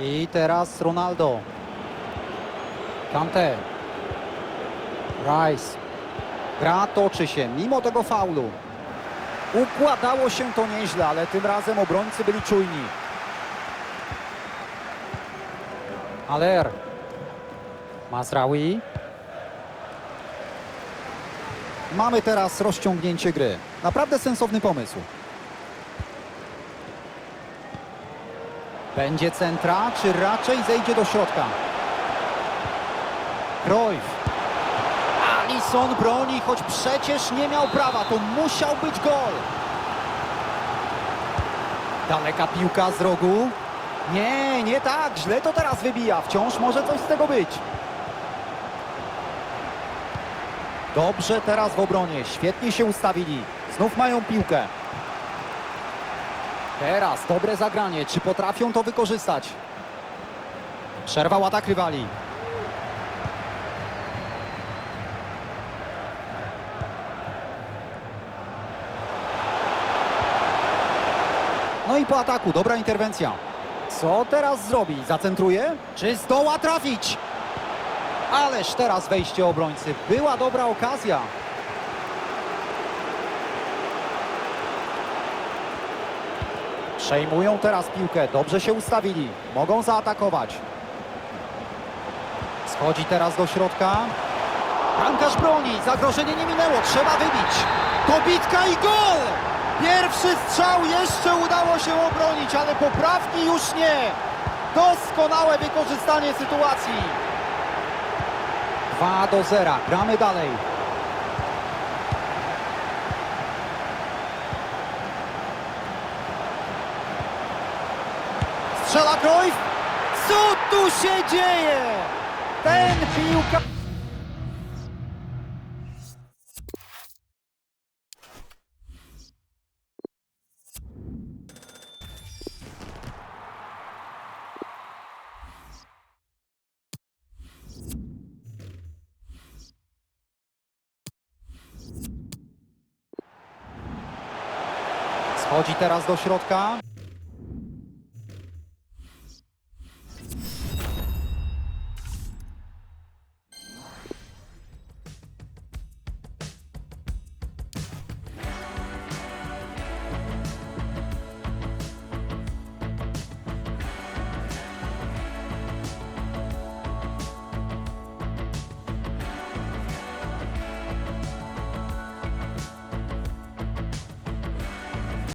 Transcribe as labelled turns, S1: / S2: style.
S1: I teraz Ronaldo. Kante. Rice. Gra toczy się, mimo tego faulu. Układało się to nieźle, ale tym razem obrońcy byli czujni. Aler. Mazraoui. Mamy teraz rozciągnięcie gry. Naprawdę sensowny pomysł. Będzie centra, czy raczej zejdzie do środka? Cruyff. Alisson broni, choć przecież nie miał prawa. To musiał być gol. Daleka piłka z rogu. Nie, nie tak. Źle to teraz wybija. Wciąż może coś z tego być. Dobrze teraz w obronie. Świetnie się ustawili. Znów mają piłkę. Teraz dobre zagranie. Czy potrafią to wykorzystać? Przerwał atak rywali. No i po ataku, dobra interwencja. Co teraz zrobi? Zacentruje? Czy zdoła trafić? Ależ teraz wejście obrońcy. Była dobra okazja. Przejmują teraz piłkę. Dobrze się ustawili. Mogą zaatakować. Schodzi teraz do środka. Bramkarz broni. Zagrożenie nie minęło. Trzeba wybić. Dobitka i gol! Pierwszy strzał jeszcze udało się obronić, ale poprawki już nie. Doskonałe wykorzystanie sytuacji. 2 do 0. Gramy dalej. Strzela Cruyff. Co tu się dzieje? Ten piłka... Schodzi teraz do środka.